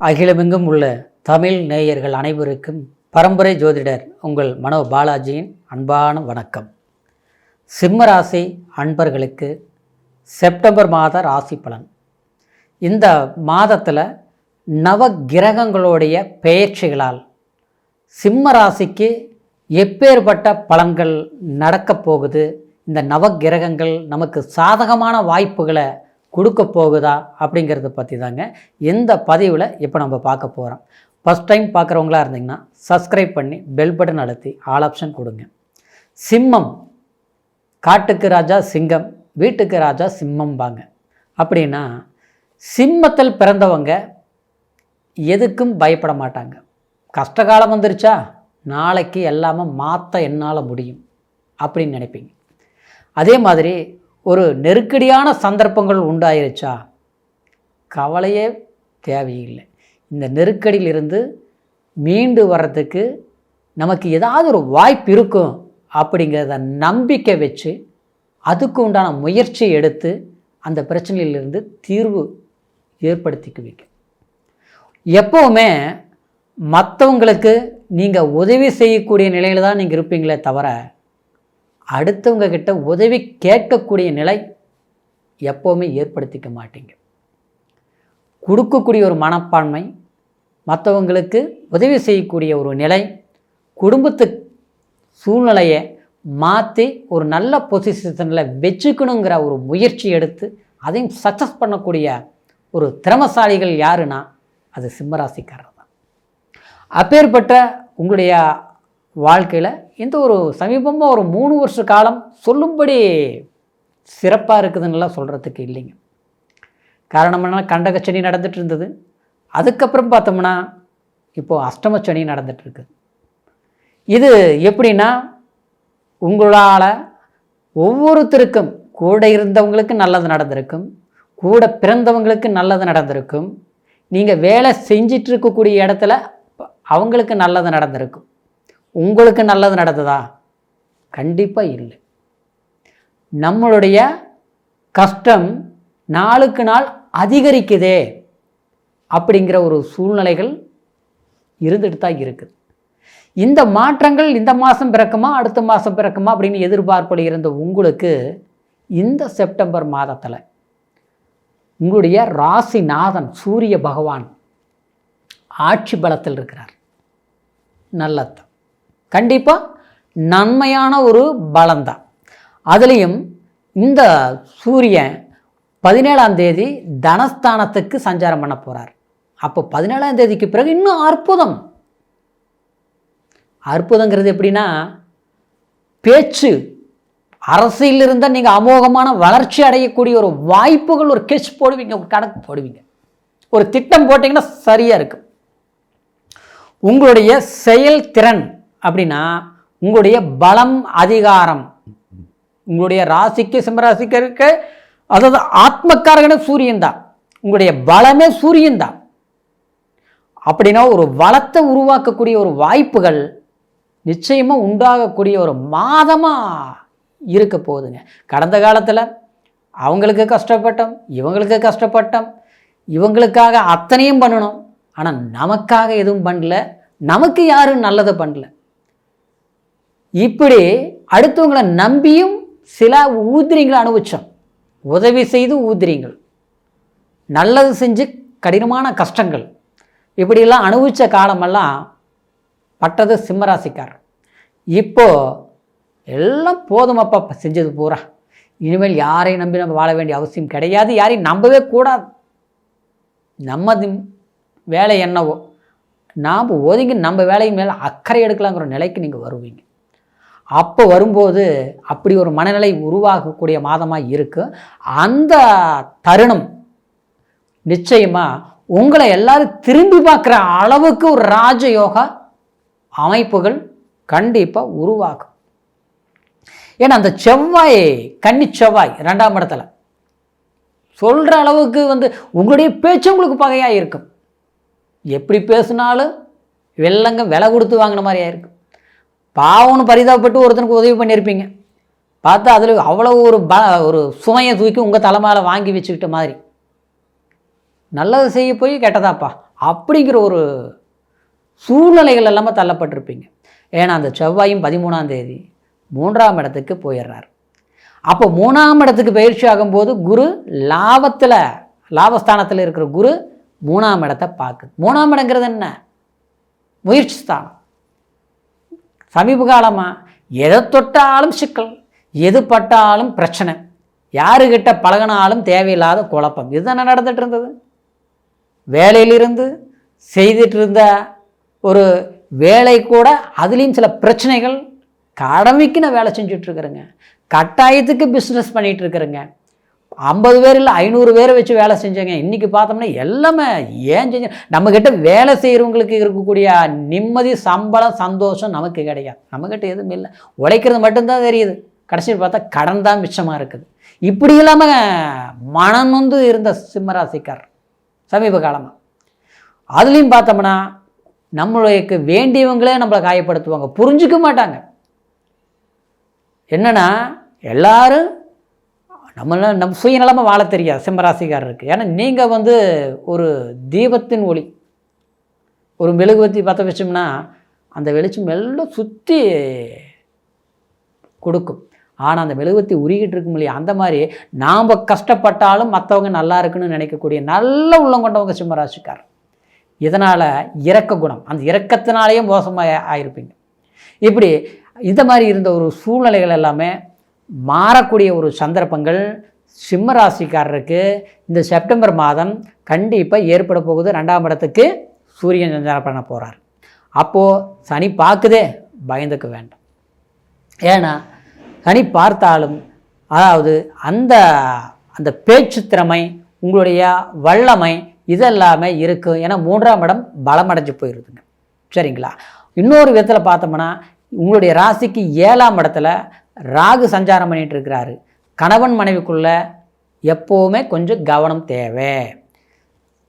அகிலமெங்கும் உள்ள தமிழ் நேயர்கள் அனைவருக்கும் பரம்பரை ஜோதிடர் உங்கள் மனோ பாலாஜியின் அன்பான வணக்கம். சிம்ம ராசி அன்பர்களுக்கு செப்டம்பர் மாத ராசி பலன். இந்த மாதத்தில் நவ கிரகங்களுடைய பெயர்ச்சிகளால் சிம்ம ராசிக்கு எப்பேற்பட்ட பலன்கள் நடக்கப் போகுது இந்த நவ கிரகங்கள் நமக்கு சாதகமான வாய்ப்புகளை கொடுக்க போகுதா அப்படிங்கிறத பற்றி தாங்க இந்த பதிவில் இப்போ நம்ம பார்க்க போகிறோம் ஃபஸ்ட் டைம் பார்க்குறவங்களா இருந்தீங்கன்னா சப்ஸ்கிரைப் பண்ணி பெல் பட்டன் அழுத்தி ஆல் ஆப்ஷன் கொடுங்க. சிம்மம் காட்டுக்கு ராஜா சிங்கம் வீட்டுக்கு ராஜா சிம்மம் பாங்க அப்படின்னா சிம்மத்தில் பிறந்தவங்க எதுக்கும் பயப்பட மாட்டாங்க. கஷ்டகாலம் வந்துருச்சா? நாளைக்கு எல்லாமே மாற்ற என்னால் முடியும் அப்படின்னு நினைப்பீங்க. அதே மாதிரி ஒரு நெருக்கடியான சந்தர்ப்பங்கள் உண்டாயிருச்சா? கவலையே தேவையில்லை. இந்த நெருக்கடியிலிருந்து மீண்டு வர்றதுக்கு நமக்கு ஏதாவது ஒரு வாய்ப்பு இருக்கும் அப்படிங்கிறத நம்பிக்கை வச்சு அதுக்கு உண்டான முயற்சி எடுத்து அந்த பிரச்சனையிலிருந்து தீர்வு ஏற்படுத்திக்குவீங்க. எப்போவுமே மற்றவங்களுக்கு நீங்கள் உதவி செய்யக்கூடிய நிலையில் தான் நீங்கள் இருப்பீங்களே தவிர அடுத்தவங்க கிட்ட உதவி கேட்கக்கூடிய நிலை எப்போவுமே ஏற்படுத்திக்க மாட்டீங்க. கொடுக்கக்கூடிய ஒரு மனப்பான்மை மற்றவங்களுக்கு உதவி செய்யக்கூடிய ஒரு நிலை குடும்பத்து சூழ்நிலையை மாற்றி ஒரு நல்ல பொசிஷனில் வச்சுக்கணுங்கிற ஒரு முயற்சி எடுத்து அதையும் சக்ஸஸ் பண்ணக்கூடிய ஒரு திறமசாலிகள் யாருன்னா அது சிம்மராசிக்காரர் தான் அப்பேற்பட்ட உங்களுடைய வாழ்க்கையில் இந்த ஒரு சமீபமாக ஒரு மூணு வருஷ காலம் சொல்லும்படி சிறப்பாக இருக்குதுன்னெலாம் சொல்கிறதுக்கு இல்லைங்க. காரணம் என்ன கண்டகச்சனி நடந்துட்டு இருந்தது. அதுக்கப்புறம் பார்த்தோம்னா இப்போது அஷ்டமச்சனி சனி இருக்குது இது எப்படின்னா உங்களால் ஒவ்வொருத்தருக்கும் கூட இருந்தவங்களுக்கு நல்லது நடந்திருக்கும். கூட பிறந்தவங்களுக்கு நல்லது நடந்திருக்கும். நீங்கள் வேலை செஞ்சிட்ருக்கக்கூடிய இடத்துல அவங்களுக்கு நல்லது நடந்திருக்கும். உங்களுக்கு நல்லது நடந்ததா? கண்டிப்பாக இல்லை. நம்மளுடைய கஷ்டம் நாளுக்கு நாள் அதிகரிக்குதே அப்படிங்கிற ஒரு சூழ்நிலைகள் இருந்துட்டு தான் இருக்குது. இந்த மாற்றங்கள் இந்த மாதம் பிறக்குமா அடுத்த மாதம் பிறக்குமா அப்படின்னு எதிர்பார்ப்பில் இருந்த உங்களுக்கு இந்த செப்டம்பர் மாதத்தில் உங்களுடைய ராசிநாதன் சூரிய பகவான் ஆட்சி பலத்தில் இருக்கிறார். நல்லது கண்டிப்பாக நன்மையான ஒரு பலம்தான் அதுலேயும் இந்த சூரியன் பதினேழாம் தேதி தனஸ்தானத்துக்கு சஞ்சாரம் பண்ண போகிறார் அப்போ பதினேழாம் தேதிக்கு பிறகு இன்னும் அற்புதம். அற்புதங்கிறது எப்படின்னா பேச்சு அரசியல் இருந்தால் நீங்கள் அமோகமான வளர்ச்சி அடையக்கூடிய ஒரு வாய்ப்புகள் ஒரு கெச் போடுவீங்க ஒரு கணக்கு போடுவீங்க. ஒரு திட்டம் போட்டிங்கன்னா சரியாக இருக்கும். உங்களுடைய செயல்திறன் அப்படின்னா உங்களுடைய பலம் அதிகாரம். உங்களுடைய ராசிக்கு சிம்மராசிக்கு இருக்க அதாவது ஆத்மக்காரகன சூரியன் தான். உங்களுடைய பலமே சூரியன் தான். அப்படின்னா ஒரு வளத்தை உருவாக்கக்கூடிய ஒரு வாய்ப்புகள் நிச்சயமாக உண்டாகக்கூடிய ஒரு மாதமாக இருக்க போகுதுங்க. கடந்த காலத்தில் அவங்களுக்கு கஷ்டப்பட்டோம் இவங்களுக்கு கஷ்டப்பட்டோம் இவங்களுக்காக அத்தனையும் பண்ணணும். ஆனால் நமக்காக எதுவும் பண்ணல நமக்கு யாரும் நல்லதை பண்ணல. இப்படி அடுத்தவங்களை நம்பியும் சில ஊதிரிங்களை அனுபவித்தோம் உதவி செய்து ஊதிரிங்கள் நல்லது செஞ்சு கடினமான கஷ்டங்கள். இப்படியெல்லாம் அனுபவித்த காலமெல்லாம் பட்டது சிம்மராசிக்காரர். இப்போது எல்லாம் போதுமப்பா செஞ்சது பூரா. இனிமேல் யாரையும் நம்பி நம்ம வாழ வேண்டிய அவசியம் கிடையாது. யாரையும் நம்பவே கூடாது. நம்ம வேலை என்னவோ? நாம் ஒதுங்கி நம்ம வேலையின் மேலே அக்கறை எடுக்கலாங்கிற நிலைக்கு நீங்கள் வருவீங்க. அப்போ வரும்போது அப்படி ஒரு மனநிலை உருவாகக்கூடிய மாதமாக இருக்கு. அந்த தருணம் நிச்சயமாக உங்களை எல்லாரும் திரும்பி பார்க்குற அளவுக்கு ஒரு ராஜயோகா அமைப்புகள் கண்டிப்பாக உருவாகும். ஏன்னா அந்த செவ்வாய் கன்னி செவ்வாய் ரெண்டாம் இடத்துல சொல்கிற அளவுக்கு வந்து உங்களுடைய பேச்சு உங்களுக்கு பகையாக இருக்கும். எப்படி பேசினாலும் வெள்ளங்க விலை கொடுத்து வாங்கின மாதிரியாக இருக்கும். பாவம்னு பரிதாபப்பட்டு ஒருத்தனுக்கு உதவி பண்ணியிருப்பீங்க. பார்த்தா அதில் அவ்வளோ ஒரு ப ஒரு சுமையை தூக்கி உங்கள் தலைமையில் வாங்கி வச்சுக்கிட்ட மாதிரி. நல்லது செய்ய போய் கெட்டதாப்பா. அப்படிங்கிற ஒரு சூழ்நிலைகள் எல்லாமே தள்ளப்பட்டிருப்பீங்க. ஏன்னா அந்த செவ்வாயும் பதிமூணாம் தேதி மூன்றாம் இடத்துக்கு போயிடுறார். அப்போ மூணாம் இடத்துக்கு பயிற்சி ஆகும்போது குரு லாபத்தில் லாபஸ்தானத்தில் இருக்கிற குரு மூணாம் இடத்தை பார்க்குது. மூணாம் இடங்கிறது என்ன? முயற்சி ஸ்தானம். சமீப காலமாக எதை தொட்டாலும் சிக்கல் எது பட்டாலும் பிரச்சனை யாருக்கிட்ட பழகினாலும் தேவையில்லாத குழப்பம். இதுதானே நடந்துட்டு இருந்தது? வேலையிலிருந்து செய்துட்டு இருந்த ஒரு வேலை கூட அதுலேயும் சில பிரச்சனைகள் கடமைக்கு நான் வேலை செஞ்சுட்ருக்குறேங்க கட்டாயத்துக்கு பிஸ்னஸ் பண்ணிகிட்ருக்குறேங்க ஐம்பது பேர் இல்லை ஐநூறு பேரை வச்சு வேலை செஞ்சேங்க. இன்றைக்கி பார்த்தோம்னா எல்லாமே ஏன் செஞ்ச நம்மக்கிட்ட வேலை செய்கிறவங்களுக்கு இருக்கக்கூடிய நிம்மதி சம்பளம் சந்தோஷம் நமக்கு கிடையாது. நம்மக்கிட்ட எதுவும் இல்லை. உழைக்கிறது மட்டும்தான் தெரியுது. கடைசியில் பார்த்தா கடன் தான் மிச்சமாக இருக்குது. இப்படி இல்லாமல் மனம் வந்து இருந்த சிம்மராசிக்கார் சமீப காலமாக அதுலேயும் பார்த்தோம்னா நம்மளுக்கு வேண்டியவங்களே நம்மளை காயப்படுத்துவாங்க. புரிஞ்சுக்க மாட்டாங்க. என்னென்னா எல்லாரும் நம்மள நம் சுயநலமாக வாழ தெரியாது சிம்மராசிக்காரருக்கு. ஏன்னா நீங்கள் வந்து ஒரு தீபத்தின் ஒளி ஒரு மெழுகுவத்தி பற்ற வச்சோம்னா அந்த வெளிச்சம் மெல்ல சுற்றி கொடுக்கும். ஆனால் அந்த மெழுகுவத்தி உருகிட்டு இருக்கும் இல்லையா அந்த மாதிரி நாம் கஷ்டப்பட்டாலும் மற்றவங்க நல்லா இருக்குன்னு நினைக்கக்கூடிய நல்ல உள்ளம் கொண்டவங்க சிம்மராசிக்காரர். இதனால் இறக்க குணம் அந்த இறக்கத்தினாலேயே மோசமாக ஆயிருப்பீங்க. இப்படி இந்த மாதிரி இருந்த ஒரு சூழ்நிலைகள் எல்லாமே மாறக்கூடிய ஒரு சந்தர்ப்பங்கள் சிம்ம ராசிக்காரருக்கு இந்த செப்டம்பர் மாதம் கண்டிப்பாக ஏற்பட போகுது. ரெண்டாம் இடத்துக்கு சூரியன் சஞ்சாரம் பண்ண போகிறார் அப்போது சனி பார்க்குதே பயந்துக்க வேண்டாம். ஏன்னா சனி பார்த்தாலும் அதாவது அந்த அந்த பேச்சு திறமை உங்களுடைய வல்லமை இதெல்லாமே இருக்கும். ஏன்னா மூன்றாம் இடம் பலமடைஞ்சு போயிடுதுங்க சரிங்களா? இன்னொரு விதத்தில் பார்த்தோம்னா உங்களுடைய ராசிக்கு ஏழாம் இடத்துல ராகு சஞ்சாரம் பண்ணிட்டு இருக்கிறாரு. கணவன் மனைவிக்குள்ள எப்போவுமே கொஞ்சம் கவனம் தேவை.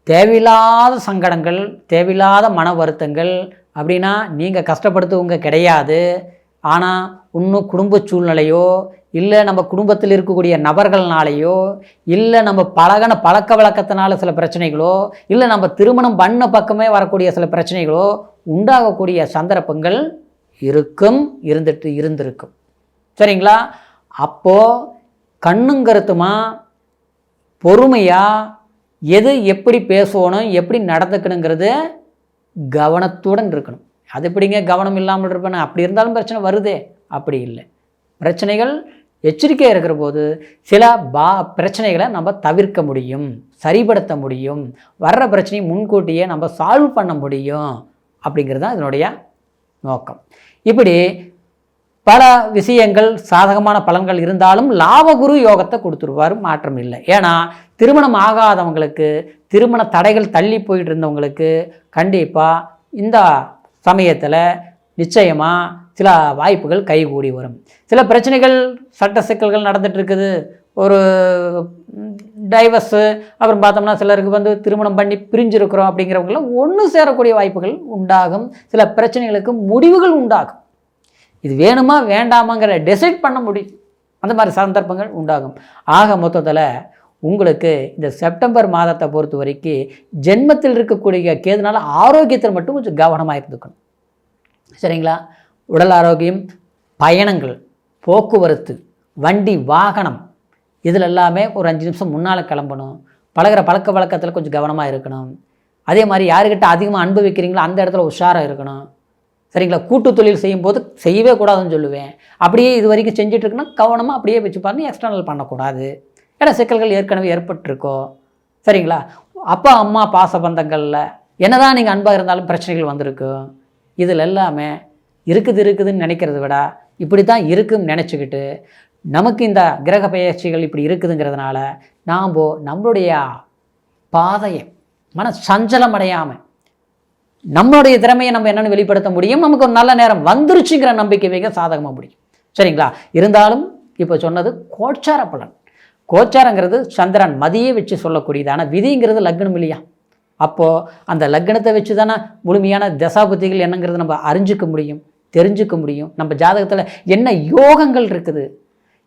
தேவையில்லாத சங்கடங்கள் தேவையில்லாத மன வருத்தங்கள் அப்படின்னா நீங்கள் கஷ்டப்படுத்துவங்க கிடையாது. ஆனால் இன்னும் குடும்ப சூழ்நிலையோ இல்லை நம்ம குடும்பத்தில் இருக்கக்கூடிய நபர்கள்னாலேயோ இல்லை நம்ம பழகின பழக்க வழக்கத்தினால சில பிரச்சனைகளோ இல்லை நம்ம திருமணம் பண்ண பக்கமே வரக்கூடிய சில பிரச்சனைகளோ உண்டாகக்கூடிய சந்தர்ப்பங்கள் இருக்கும் இருந்துட்டு இருந்திருக்கும். சரிங்களா? அப்போது கண்ணும் கருத்துமா பொறுமையாக எது எப்படி பேசணும் எப்படி நடந்துக்கணுங்கிறது கவனத்துடன் இருக்கணும். அது எப்படிங்க கவனம் இல்லாமல் இருப்பேன் அப்படி இருந்தாலும் பிரச்சனை வருதே. அப்படி இல்லை. பிரச்சனைகள் எச்சரிக்கையாக இருக்கிற போது சில பா பிரச்சனைகளை நம்ம தவிர்க்க முடியும் சரிப்படுத்த முடியும். வர்ற பிரச்சனையை முன்கூட்டியே நம்ம சால்வ் பண்ண முடியும். அப்படிங்கிறது தான் இதனுடைய நோக்கம். இப்படி பல விஷயங்கள் சாதகமான பலன்கள் இருந்தாலும் லாபகுரு யோகத்தை கொடுத்துருவார் மாற்றம் இல்லை. ஏன்னா திருமணம் ஆகாதவங்களுக்கு திருமண தடைகள் தள்ளி போயிட்டு இருந்தவங்களுக்கு கண்டிப்பாக இந்த சமயத்தில் நிச்சயமாக சில வாய்ப்புகள் கைகூடி வரும். சில பிரச்சனைகள் சட்ட சிக்கல்கள் நடந்துகிட்ருக்குது ஒரு டைவர்ஸு அப்புறம் பார்த்தோம்னா சிலருக்கு வந்து திருமணம் பண்ணி பிரிஞ்சிருக்கிறோம் அப்படிங்கிறவங்களாம் ஒன்று சேரக்கூடிய வாய்ப்புகள் உண்டாகும். சில பிரச்சனைகளுக்கு முடிவுகள் உண்டாகும். இது வேணுமா வேண்டாமாங்கிற டிசைட் பண்ண முடியும். அந்த மாதிரி சந்தர்ப்பங்கள் உண்டாகும். ஆக மொத்தத்தில் உங்களுக்கு இந்த செப்டம்பர் மாதத்தை பொறுத்த வரைக்கும் ஜென்மத்தில் இருக்கக்கூடிய கேதுனால ஆரோக்கியத்தில் மட்டும் கொஞ்சம் கவனமாக இருந்துக்கணும். சரிங்களா? உடல் ஆரோக்கியம் பயணங்கள் போக்குவரத்து வண்டி வாகனம் இதில் எல்லாமே ஒரு அஞ்சு நிமிஷம் முன்னால் கிளம்பணும். பழகுற பழக்க வழக்கத்தில் கொஞ்சம் கவனமாக இருக்கணும். அதே மாதிரி யாருக்கிட்ட அதிகமாக அன்பு வைக்கிறீங்களோ அந்த இடத்துல உஷாராக இருக்கணும். சரிங்களா? கூட்டு தொழில் செய்யும்போது செய்யவே கூடாதுன்னு சொல்லுவேன். அப்படியே இது வரைக்கும் செஞ்சிட்ருக்குன்னா கவனமாக அப்படியே வச்சு பாருங்க எக்ஸ்டர்னல் பண்ணக்கூடாது. ஏன்னா சிக்கல்கள் ஏற்கனவே ஏற்பட்டிருக்கோ. சரிங்களா? அப்பா அம்மா பாச பந்தங்களில் என்னதான் நீங்கள் அன்பாக இருந்தாலும் பிரச்சனைகள் வந்திருக்கும் இதில் எல்லாமே இருக்குது இருக்குதுன்னு நினைக்கிறத விட இப்படி தான் இருக்குன்னு நினச்சிக்கிட்டு நமக்கு இந்த கிரக பயிற்சிகள் இப்படி இருக்குதுங்கிறதுனால நாம் நம்மளுடைய பாதையை மன சஞ்சலம் அடையாமல் நம்மளுடைய திறமையை நம்ம என்னென்னு வெளிப்படுத்த முடியும். நமக்கு ஒரு நல்ல நேரம் வந்துருச்சுங்கிற நம்பிக்கை வைக்க சாதகமாக முடியும் சரிங்களா? இருந்தாலும் இப்போ சொன்னது கோச்சார பலன். கோச்சாரங்கிறது சந்திரன் மதியை வச்சு சொல்லக்கூடியது ஆனால் விதிங்கிறது லக்னம் இல்லையா? அப்போது அந்த லக்னத்தை வச்சு தானே முழுமையான தசாபுத்திகள் என்னங்கிறது நம்ம அறிஞ்சிக்க முடியும் தெரிஞ்சுக்க முடியும். நம்ம ஜாதகத்தில் என்ன யோகங்கள் இருக்குது?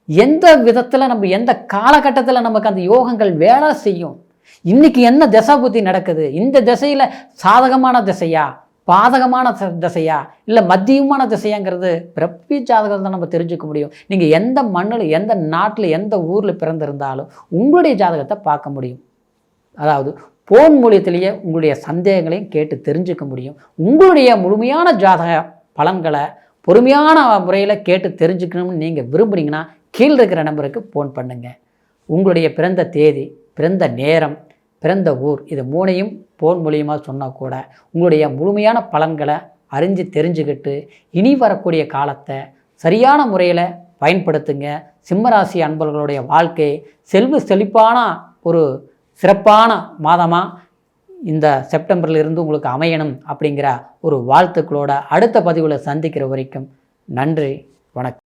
எந்த விதத்தில் நம்ம எந்த காலகட்டத்தில் நமக்கு அந்த யோகங்கள் வேலை செய்யும்? இன்றைக்கி என்ன திசை புத்தி நடக்குது? இந்த திசையில் சாதகமான திசையா? பாதகமான த- திசையா? இல்லை மத்தியமான திசையாங்கிறது பிறப்பி ஜாதகம் தான் நம்ம தெரிஞ்சுக்க முடியும். நீங்கள் எந்த மண்ணில் எந்த நாட்டில் எந்த ஊரில் பிறந்திருந்தாலும் உங்களுடைய ஜாதகத்தை பார்க்க முடியும். அதாவது போன் மூலியத்திலேயே உங்களுடைய சந்தேகங்களையும் கேட்டு தெரிஞ்சுக்க முடியும். உங்களுடைய முழுமையான ஜாதக பலன்களை பொறுமையான முறையில் கேட்டு தெரிஞ்சுக்கணும்னு நீங்கள் விரும்புனீங்கன்னா கீழே இருக்கிற நம்பருக்கு ஃபோன் பண்ணுங்கள் உங்களுடைய பிறந்த தேதி பிறந்த நேரம் பிறந்த ஊர் இது மூணையும் ஃபோன் மூலியமாக சொன்னால் கூட உங்களுடைய முழுமையான பலன்களை அறிஞ்சு தெரிஞ்சுக்கிட்டு இனி வரக்கூடிய காலத்தை சரியான முறையில் பயன்படுத்துங்க. சிம்மராசி அன்பர்களுடைய வாழ்க்கை செல்வ செழிப்பான ஒரு சிறப்பான மாதமாக இந்த செப்டம்பர்லேருந்து உங்களுக்கு அமையணும் அப்படிங்கிற ஒரு வாழ்த்துக்களோட அடுத்த பதிவில் சந்திக்கிற வரைக்கும் நன்றி வணக்கம்.